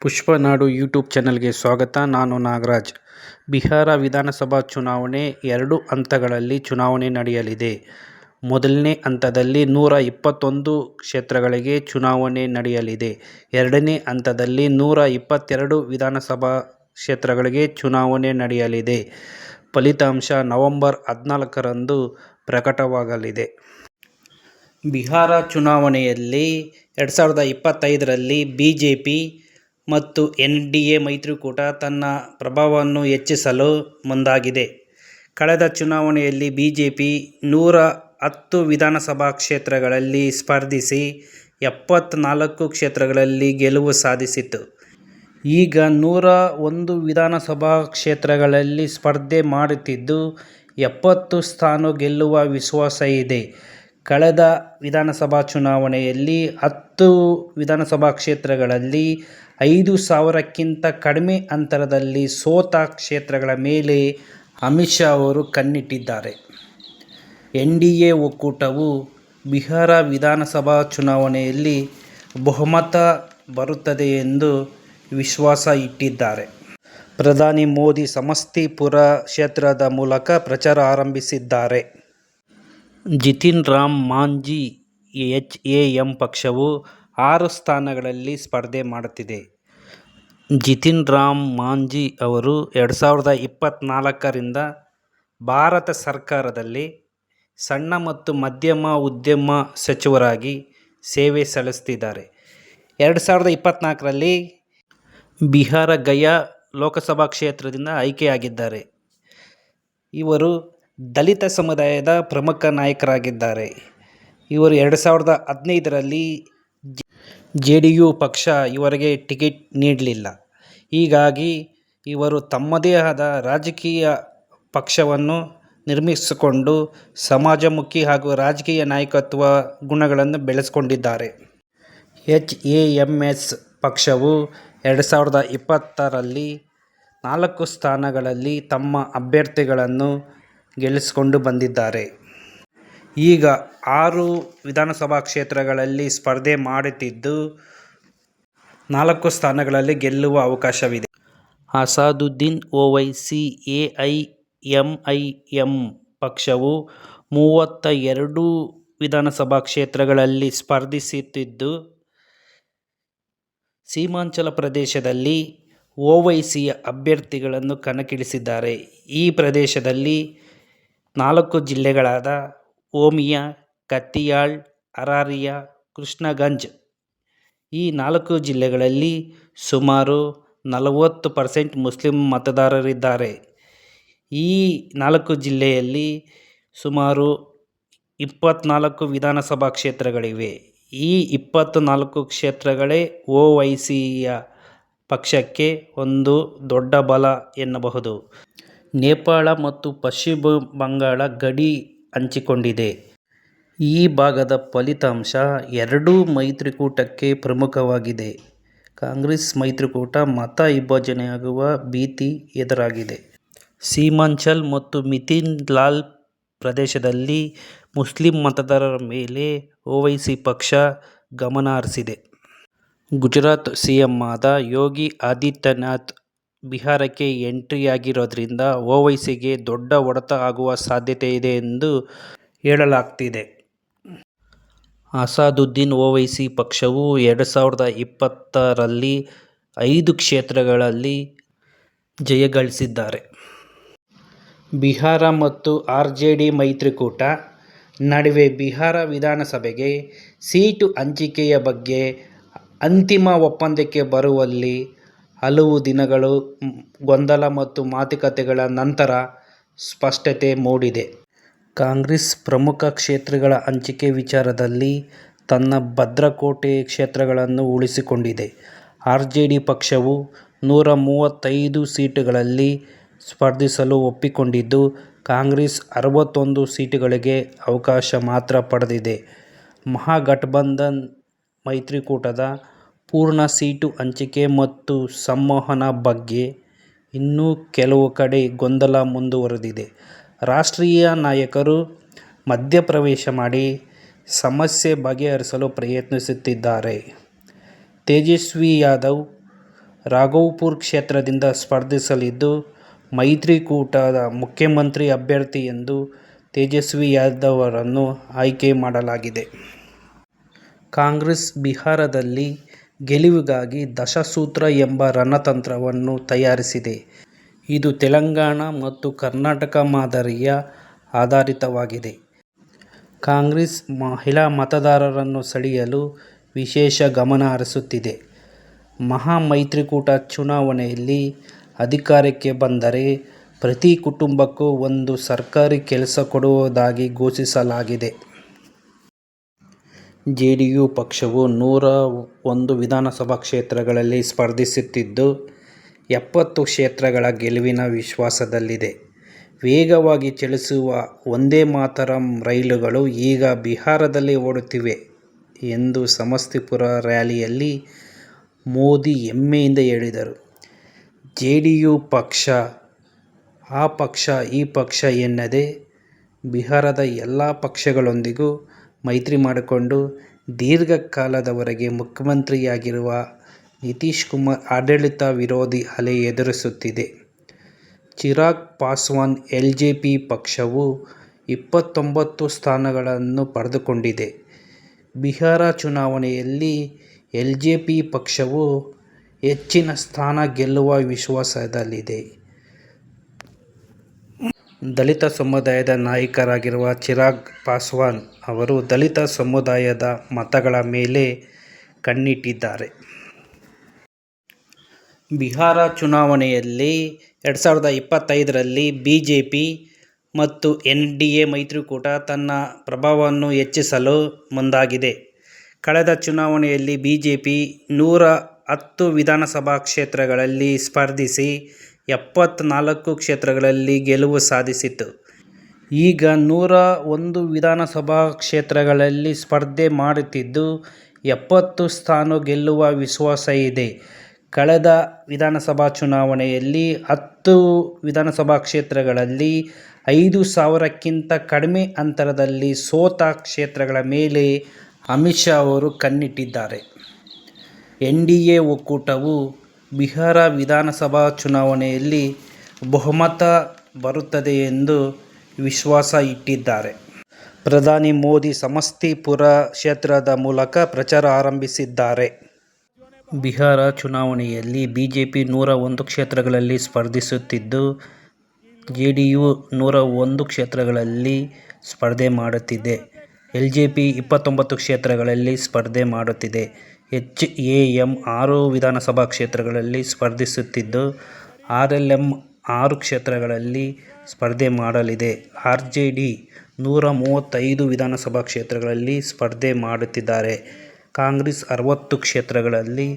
ಪುಷ್ಪನಾಡು YouTube ಚಾನಲ್ಗೆ ಸ್ವಾಗತ. ನಾನು ನಾಗರಾಜ್. ಬಿಹಾರ ವಿಧಾನಸಭಾ ಚುನಾವಣೆ ಎರಡು ಹಂತಗಳಲ್ಲಿ ಚುನಾವಣೆ ನಡೆಯಲಿದೆ. ಮೊದಲನೇ ಹಂತದಲ್ಲಿ ನೂರ ಇಪ್ಪತ್ತೊಂದು ಕ್ಷೇತ್ರಗಳಿಗೆ ಚುನಾವಣೆ ನಡೆಯಲಿದೆ. ಎರಡನೇ ಹಂತದಲ್ಲಿ ನೂರ ಇಪ್ಪತ್ತೆರಡು ವಿಧಾನಸಭಾ ಕ್ಷೇತ್ರಗಳಿಗೆ ಚುನಾವಣೆ ನಡೆಯಲಿದೆ. ಫಲಿತಾಂಶ ನವೆಂಬರ್ ಹದಿನಾಲ್ಕರಂದು ಪ್ರಕಟವಾಗಲಿದೆ. ಬಿಹಾರ ಚುನಾವಣೆಯಲ್ಲಿ ಎರಡು ಸಾವಿರದ ಇಪ್ಪತ್ತೈದರಲ್ಲಿ ಬಿ ಜೆ ಪಿ ಮತ್ತು ಎನ್ ಡಿ ಎ ಮೈತ್ರಿಕೂಟ ತನ್ನ ಪ್ರಭಾವವನ್ನು ಹೆಚ್ಚಿಸಲು ಮುಂದಾಗಿದೆ. ಕಳೆದ ಚುನಾವಣೆಯಲ್ಲಿ ಬಿಜೆಪಿ ನೂರ ಹತ್ತು ವಿಧಾನಸಭಾ ಕ್ಷೇತ್ರಗಳಲ್ಲಿ ಸ್ಪರ್ಧಿಸಿ ಎಪ್ಪತ್ನಾಲ್ಕು ಕ್ಷೇತ್ರಗಳಲ್ಲಿ ಗೆಲುವು ಸಾಧಿಸಿತ್ತು. ಈಗ ನೂರ ಒಂದು ವಿಧಾನಸಭಾ ಕ್ಷೇತ್ರಗಳಲ್ಲಿ ಸ್ಪರ್ಧೆ ಮಾಡುತ್ತಿದ್ದು, ಎಪ್ಪತ್ತು ಸ್ಥಾನ ಗೆಲ್ಲುವ ವಿಶ್ವಾಸ ಇದೆ. ಕಳೆದ ವಿಧಾನಸಭಾ ಚುನಾವಣೆಯಲ್ಲಿ ಹತ್ತು ವಿಧಾನಸಭಾ ಕ್ಷೇತ್ರಗಳಲ್ಲಿ ಐದು ಸಾವಿರಕ್ಕಿಂತ ಕಡಿಮೆ ಅಂತರದಲ್ಲಿ ಸೋತ ಕ್ಷೇತ್ರಗಳ ಮೇಲೆ ಅಮಿತ್ ಶಾ ಅವರು ಕಣ್ಣಿಟ್ಟಿದ್ದಾರೆ. ಎನ್ ಡಿ ಎ ಒಕ್ಕೂಟವು ಬಿಹಾರ ವಿಧಾನಸಭಾ ಚುನಾವಣೆಯಲ್ಲಿ ಬಹುಮತ ಬರುತ್ತದೆ ಎಂದು ವಿಶ್ವಾಸ ಇಟ್ಟಿದ್ದಾರೆ. ಪ್ರಧಾನಿ ಮೋದಿ ಸಮಸ್ತಿಪುರ ಕ್ಷೇತ್ರದ ಮೂಲಕ ಪ್ರಚಾರ ಆರಂಭಿಸಿದ್ದಾರೆ. Jitan Ram Manjhi H A M ಪಕ್ಷವು ಆರು ಸ್ಥಾನಗಳಲ್ಲಿ ಸ್ಪರ್ಧೆ ಮಾಡುತ್ತಿದೆ. ಜಿತಿನ್ ರಾಮ್ ಮಾಂಝಿ ಅವರು ಎರಡು ಸಾವಿರದ ಇಪ್ಪತ್ತ್ನಾಲ್ಕರಿಂದ ಭಾರತ ಸರ್ಕಾರದಲ್ಲಿ ಸಣ್ಣ ಮತ್ತು ಮಧ್ಯಮ ಉದ್ಯಮ ಸಚಿವರಾಗಿ ಸೇವೆ ಸಲ್ಲಿಸುತ್ತಿದ್ದಾರೆ. ಎರಡು ಸಾವಿರದ ಇಪ್ಪತ್ತ್ನಾಲ್ಕರಲ್ಲಿ ಬಿಹಾರ ಗಯಾ ಲೋಕಸಭಾ ಕ್ಷೇತ್ರದಿಂದ ಆಯ್ಕೆಯಾಗಿದ್ದಾರೆ ಇವರು ದಲಿತ ಸಮುದಾಯದ ಪ್ರಮುಖ ನಾಯಕರಾಗಿದ್ದಾರೆ. ಇವರು ಎರಡು ಸಾವಿರದ ಹದಿನೈದರಲ್ಲಿ ಜೆ ಜೆಡಿಯು ಪಕ್ಷ ಇವರಿಗೆ ಟಿಕೆಟ್ ನೀಡಲಿಲ್ಲ. ಹೀಗಾಗಿ ಇವರು ತಮ್ಮದೇ ಆದ ರಾಜಕೀಯ ಪಕ್ಷವನ್ನು ನಿರ್ಮಿಸಿಕೊಂಡು ಸಮಾಜಮುಖಿ ಹಾಗೂ ರಾಜಕೀಯ ನಾಯಕತ್ವ ಗುಣಗಳನ್ನು ಬೆಳೆಸಿಕೊಂಡಿದ್ದಾರೆ. ಎಚ್ ಎ ಎಂ ಎಸ್ ಪಕ್ಷವು ಎರಡು ಸಾವಿರದ ಇಪ್ಪತ್ತರಲ್ಲಿ ನಾಲ್ಕು ಸ್ಥಾನಗಳಲ್ಲಿ ತಮ್ಮ ಅಭ್ಯರ್ಥಿಗಳನ್ನು ಗೆಲ್ಲಿಸಿಕೊಂಡು ಬಂದಿದ್ದಾರೆ. ಈಗ ಆರು ವಿಧಾನಸಭಾ ಕ್ಷೇತ್ರಗಳಲ್ಲಿ ಸ್ಪರ್ಧೆ ಮಾಡುತ್ತಿದ್ದು, ನಾಲ್ಕು ಸ್ಥಾನಗಳಲ್ಲಿ ಗೆಲ್ಲುವ ಅವಕಾಶವಿದೆ. Asaduddin Owaisi A I M I M ಪಕ್ಷವು ಮೂವತ್ತ ಎರಡು ವಿಧಾನಸಭಾ ಕ್ಷೇತ್ರಗಳಲ್ಲಿ ಸ್ಪರ್ಧಿಸುತ್ತಿದ್ದು, ಸೀಮಾಂಚಲ ಪ್ರದೇಶದಲ್ಲಿ ಓವೈಸಿಯ ಅಭ್ಯರ್ಥಿಗಳನ್ನು ಕಣಕ್ಕಿಳಿಸಿದ್ದಾರೆ. ಈ ಪ್ರದೇಶದಲ್ಲಿ ನಾಲ್ಕು ಜಿಲ್ಲೆಗಳಾದ ಓಮಿಯಾ, ಕತ್ತಿಯಾಳ್ ಅರಾರಿಯಾ, ಕೃಷ್ಣಗಂಜ್ ಈ ನಾಲ್ಕು ಜಿಲ್ಲೆಗಳಲ್ಲಿ ಸುಮಾರು ನಲವತ್ತು ಪರ್ಸೆಂಟ್ ಮುಸ್ಲಿಂ ಮತದಾರರಿದ್ದಾರೆ. ಈ ನಾಲ್ಕು ಜಿಲ್ಲೆಯಲ್ಲಿ ಸುಮಾರು ಇಪ್ಪತ್ನಾಲ್ಕು ವಿಧಾನಸಭಾ ಕ್ಷೇತ್ರಗಳಿವೆ. ಈ ಇಪ್ಪತ್ನಾಲ್ಕು ಕ್ಷೇತ್ರಗಳೇ ಒವೈಸಿಯ ಪಕ್ಷಕ್ಕೆ ಒಂದು ದೊಡ್ಡ ಬಲ ಎನ್ನಬಹುದು. ನೇಪಾಳ ಮತ್ತು ಪಶ್ಚಿಮ ಬಂಗಾಳ ಗಡಿ ಹಂಚಿಕೊಂಡಿದೆ. ಈ ಭಾಗದ ಫಲಿತಾಂಶ ಎರಡೂ ಮೈತ್ರಿಕೂಟಕ್ಕೆ ಪ್ರಮುಖವಾಗಿದೆ. ಕಾಂಗ್ರೆಸ್ ಮೈತ್ರಿಕೂಟ ಮತ ವಿಭಜನೆಯಾಗುವ ಭೀತಿ ಎದುರಾಗಿದೆ. ಸೀಮಾಂಚಲ್ ಮತ್ತು ಮೀಥಿಲಾನ್ ಪ್ರದೇಶದಲ್ಲಿ ಮುಸ್ಲಿಂ ಮತದಾರರ ಮೇಲೆ ಒವೈಸಿ ಪಕ್ಷ ಗಮನ ಹರಿಸಿದೆ. ಗುಜರಾತ್ ಸಿಎಂ ಆದ ಯೋಗಿ ಆದಿತ್ಯನಾಥ್ ಬಿಹಾರಕ್ಕೆ ಎಂಟ್ರಿಯಾಗಿರೋದ್ರಿಂದ ಒವೈಸಿಗೆ ದೊಡ್ಡ ಹೊಡೆತ ಆಗುವ ಸಾಧ್ಯತೆ ಇದೆ ಎಂದು ಹೇಳಲಾಗ್ತಿದೆ. ಅಸಾದುದ್ದೀನ್ ಒವೈಸಿ ಪಕ್ಷವು ಎರಡು ಸಾವಿರದ ಇಪ್ಪತ್ತರಲ್ಲಿ ಐದು ಕ್ಷೇತ್ರಗಳಲ್ಲಿ ಜಯಗಳಿಸಿದ್ದಾರೆ. ಬಿಹಾರ ಮತ್ತು ಆರ್ ಜೆ ಡಿ ಮೈತ್ರಿಕೂಟ ನಡುವೆ ಬಿಹಾರ ವಿಧಾನಸಭೆಗೆ ಸೀಟು ಹಂಚಿಕೆಯ ಬಗ್ಗೆ ಅಂತಿಮ ಒಪ್ಪಂದಕ್ಕೆ ಬರುವಲ್ಲಿ ಹಲವು ದಿನಗಳು ಗೊಂದಲ ಮತ್ತು ಮಾತುಕತೆಗಳ ನಂತರ ಸ್ಪಷ್ಟತೆ ಮೂಡಿದೆ. ಕಾಂಗ್ರೆಸ್ ಪ್ರಮುಖ ಕ್ಷೇತ್ರಗಳ ಹಂಚಿಕೆ ವಿಚಾರದಲ್ಲಿ ತನ್ನ ಭದ್ರಕೋಟೆ ಕ್ಷೇತ್ರಗಳನ್ನು ಉಳಿಸಿಕೊಂಡಿದೆ. ಆರ್ಜೆಡಿ ಪಕ್ಷವು ನೂರ ಮೂವತ್ತೈದು ಸೀಟುಗಳಲ್ಲಿ ಸ್ಪರ್ಧಿಸಲು ಒಪ್ಪಿಕೊಂಡಿದ್ದು, ಕಾಂಗ್ರೆಸ್ ಅರವತ್ತೊಂದು ಸೀಟುಗಳಿಗೆ ಅವಕಾಶ ಮಾತ್ರ ಪಡೆದಿದೆ. ಮಹಾಗಠಬಂಧನ್ ಮೈತ್ರಿಕೂಟದ ಪೂರ್ಣ ಸೀಟು ಹಂಚಿಕೆ ಮತ್ತು ಸಂವಹನ ಬಗ್ಗೆ ಇನ್ನೂ ಕೆಲವು ಕಡೆ ಗೊಂದಲ ಮುಂದುವರೆದಿದೆ ರಾಷ್ಟ್ರೀಯ ನಾಯಕರು ಮಧ್ಯಪ್ರವೇಶ ಮಾಡಿ ಸಮಸ್ಯೆ ಬಗೆಹರಿಸಲು ಪ್ರಯತ್ನಿಸುತ್ತಿದ್ದಾರೆ. ತೇಜಸ್ವಿ ಯಾದವ್ ರಾಘವ್ಪುರ್ ಕ್ಷೇತ್ರದಿಂದ ಸ್ಪರ್ಧಿಸಲಿದ್ದು, ಮೈತ್ರಿಕೂಟದ ಮುಖ್ಯಮಂತ್ರಿ ಅಭ್ಯರ್ಥಿ ಎಂದು ತೇಜಸ್ವಿ ಯಾದವ್ ಅವರನ್ನು ಆಯ್ಕೆ ಮಾಡಲಾಗಿದೆ. ಕಾಂಗ್ರೆಸ್ ಬಿಹಾರದಲ್ಲಿ ಗೆಲುವಿಗಾಗಿ ದಶಸೂತ್ರ ಎಂಬ ರಣತಂತ್ರವನ್ನು ತಯಾರಿಸಿದೆ. ಇದು ತೆಲಂಗಾಣ ಮತ್ತು ಕರ್ನಾಟಕ ಮಾದರಿಯ ಆಧಾರಿತವಾಗಿದೆ. ಕಾಂಗ್ರೆಸ್ ಮಹಿಳಾ ಮತದಾರರನ್ನು ಸೆಳೆಯಲು ವಿಶೇಷ ಗಮನ ಹರಿಸುತ್ತಿದೆ. ಮಹಾಮೈತ್ರಿಕೂಟ ಚುನಾವಣೆಯಲ್ಲಿ ಅಧಿಕಾರಕ್ಕೆ ಬಂದರೆ ಪ್ರತಿ ಕುಟುಂಬಕ್ಕೂ ಒಂದು ಸರ್ಕಾರಿ ಕೆಲಸ ಕೊಡುವುದಾಗಿ ಘೋಷಿಸಲಾಗಿದೆ. ಜೆಡಿಯು ಪಕ್ಷವು ನೂರ ಒಂದು ವಿಧಾನಸಭಾ ಕ್ಷೇತ್ರಗಳಲ್ಲಿ ಸ್ಪರ್ಧಿಸುತ್ತಿದ್ದು, ಎಪ್ಪತ್ತು ಕ್ಷೇತ್ರಗಳ ಗೆಲುವಿನ ವಿಶ್ವಾಸದಲ್ಲಿದೆ. ವೇಗವಾಗಿ ಚಲಿಸುವ ಒಂದೇ ಮಾತರಂ ರೈಲುಗಳು ಈಗ ಬಿಹಾರದಲ್ಲಿ ಓಡುತ್ತಿವೆ ಎಂದು ಸಮಸ್ತಿಪುರ ರ್ಯಾಲಿಯಲ್ಲಿ ಮೋದಿ ಹೆಮ್ಮೆಯಿಂದ ಹೇಳಿದರು. ಜೆಡಿಯು ಪಕ್ಷ ಆ ಪಕ್ಷ ಈ ಪಕ್ಷ ಎನ್ನದೆ ಬಿಹಾರದ ಎಲ್ಲ ಪಕ್ಷಗಳೊಂದಿಗೂ ಮೈತ್ರಿ ಮಾಡಿಕೊಂಡು ದೀರ್ಘಕಾಲದವರೆಗೆ ಮುಖ್ಯಮಂತ್ರಿಯಾಗಿರುವ ನಿತೀಶ್ ಕುಮಾರ್ ಆಡಳಿತ ವಿರೋಧಿ ಅಲೆ ಎದುರಿಸುತ್ತಿದೆ. Chirag Paswan L J P ಪಕ್ಷವು ಇಪ್ಪತ್ತೊಂಬತ್ತು ಸ್ಥಾನಗಳನ್ನು ಪಡೆದುಕೊಂಡಿದೆ. ಬಿಹಾರ ಚುನಾವಣೆಯಲ್ಲಿ ಎಲ್ ಜೆ ಪಿ ಪಕ್ಷವು ಹೆಚ್ಚಿನ ಸ್ಥಾನ ಗೆಲ್ಲುವ ವಿಶ್ವಾಸದಲ್ಲಿದೆ. ದಲಿತ ಸಮುದಾಯದ ನಾಯಕರಾಗಿರುವ ಚಿರಾಗ್ ಪಾಸ್ವಾನ್ ಅವರು ದಲಿತ ಸಮುದಾಯದ ಮತಗಳ ಮೇಲೆ ಕಣ್ಣಿಟ್ಟಿದ್ದಾರೆ. ಬಿಹಾರ ಚುನಾವಣೆಯಲ್ಲಿ ಎರಡು ಸಾವಿರದ ಇಪ್ಪತ್ತೈದರಲ್ಲಿ ಬಿ ಜೆ ಪಿ ಮತ್ತು ಎನ್ ಡಿ ಎ ಮೈತ್ರಿಕೂಟ ತನ್ನ ಪ್ರಭಾವವನ್ನು ಹೆಚ್ಚಿಸಲು ಮುಂದಾಗಿದೆ. ಕಳೆದ ಚುನಾವಣೆಯಲ್ಲಿ ಬಿ ಜೆ ಪಿ ನೂರ ಹತ್ತು ವಿಧಾನಸಭಾ ಕ್ಷೇತ್ರಗಳಲ್ಲಿ ಸ್ಪರ್ಧಿಸಿ ಎಪ್ಪತ್ನಾಲ್ಕು ಕ್ಷೇತ್ರಗಳಲ್ಲಿ ಗೆಲುವು ಸಾಧಿಸಿತ್ತು. ಈಗ ನೂರ ಒಂದು ವಿಧಾನಸಭಾ ಕ್ಷೇತ್ರಗಳಲ್ಲಿ ಸ್ಪರ್ಧೆ ಮಾಡುತ್ತಿದ್ದು, ಎಪ್ಪತ್ತು ಸ್ಥಾನ ಗೆಲ್ಲುವ ವಿಶ್ವಾಸ ಇದೆ. ಕಳೆದ ವಿಧಾನಸಭಾ ಚುನಾವಣೆಯಲ್ಲಿ ಹತ್ತು ವಿಧಾನಸಭಾ ಕ್ಷೇತ್ರಗಳಲ್ಲಿ ಐದು ಸಾವಿರಕ್ಕಿಂತ ಕಡಿಮೆ ಅಂತರದಲ್ಲಿ ಸೋತ ಕ್ಷೇತ್ರಗಳ ಮೇಲೆ ಅಮಿತ್ ಶಾ ಅವರು ಕಣ್ಣಿಟ್ಟಿದ್ದಾರೆ. ಎನ್ಡಿಎ ಒಕ್ಕೂಟವು ಬಿಹಾರ ವಿಧಾನಸಭಾ ಚುನಾವಣೆಯಲ್ಲಿ ಬಹುಮತ ಬರುತ್ತದೆ ಎಂದು ವಿಶ್ವಾಸ ಇಟ್ಟಿದ್ದಾರೆ. ಪ್ರಧಾನಿ ಮೋದಿ ಸಮಸ್ತಿಪುರ ಕ್ಷೇತ್ರದ ಮೂಲಕ ಪ್ರಚಾರ ಆರಂಭಿಸಿದ್ದಾರೆ. ಬಿಹಾರ ಚುನಾವಣೆಯಲ್ಲಿ ಬಿಜೆಪಿ ನೂರ ಒಂದು ಕ್ಷೇತ್ರಗಳಲ್ಲಿ ಸ್ಪರ್ಧಿಸುತ್ತಿದ್ದು, ಜೆಡಿಯು ನೂರ ಒಂದು ಕ್ಷೇತ್ರಗಳಲ್ಲಿ ಸ್ಪರ್ಧೆ ಮಾಡುತ್ತಿದೆ. ಎಲ್ಜೆಪಿ ಇಪ್ಪತ್ತೊಂಬತ್ತು ಕ್ಷೇತ್ರಗಳಲ್ಲಿ ಸ್ಪರ್ಧೆ ಮಾಡುತ್ತಿದೆ. ಎಚ್ಎಎಂ ಆರು ವಿಧಾನಸಭಾ ಕ್ಷೇತ್ರಗಳಲ್ಲಿ ಸ್ಪರ್ಧಿಸುತ್ತಿದ್ದು, ಆರ್ಎಲ್ಎಂ ಆರು ಕ್ಷೇತ್ರಗಳಲ್ಲಿ ಸ್ಪರ್ಧೆ ಮಾಡಲಿದೆ. ಆರ್ಜೆಡಿ ನೂರ ಮೂವತ್ತೈದು ವಿಧಾನಸಭಾ ಕ್ಷೇತ್ರಗಳಲ್ಲಿ ಸ್ಪರ್ಧೆ ಮಾಡುತ್ತಿದ್ದಾರೆ. ಕಾಂಗ್ರೆಸ್ ಅರವತ್ತು ಕ್ಷೇತ್ರಗಳಲ್ಲಿ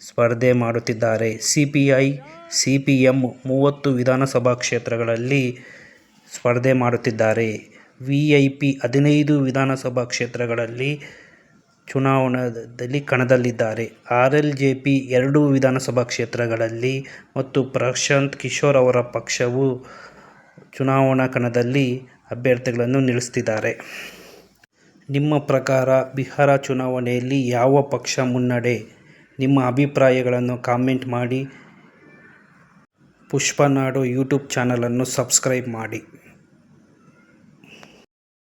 ಸ್ಪರ್ಧೆ ಮಾಡುತ್ತಿದ್ದಾರೆ. ಸಿಪಿಐ, ಸಿಪಿಎಂ ಮೂವತ್ತು ವಿಧಾನಸಭಾ ಕ್ಷೇತ್ರಗಳಲ್ಲಿ ಸ್ಪರ್ಧೆ ಮಾಡುತ್ತಿದ್ದಾರೆ ವಿ ಐ ಪಿ ಹದಿನೈದು ವಿಧಾನಸಭಾ ಕ್ಷೇತ್ರಗಳಲ್ಲಿ ಚುನಾವಣೆಯಲ್ಲಿ ಕಣದಲ್ಲಿದ್ದಾರೆ. ಆರ್ಎಲ್ಜೆಪಿ ಎರಡು ವಿಧಾನಸಭಾ ಕ್ಷೇತ್ರಗಳಲ್ಲಿ ಮತ್ತು ಪ್ರಶಾಂತ್ ಕಿಶೋರ್ ಅವರ ಪಕ್ಷವು ಚುನಾವಣಾ ಕಣದಲ್ಲಿ ಅಭ್ಯರ್ಥಿಗಳನ್ನು ನಿಲ್ಲಿಸ್ತಿದ್ದಾರೆ ನಿಮ್ಮ ಪ್ರಕಾರ ಬಿಹಾರ ಚುನಾವಣೆಯಲ್ಲಿ ಯಾವ ಪಕ್ಷ ಮುನ್ನಡೆ? ನಿಮ್ಮ ಅಭಿಪ್ರಾಯಗಳನ್ನು ಕಾಮೆಂಟ್ ಮಾಡಿ. ಪುಷ್ಪನಾಡು ಯೂಟ್ಯೂಬ್ ಚಾನಲನ್ನು ಸಬ್ಸ್ಕ್ರೈಬ್ ಮಾಡಿ.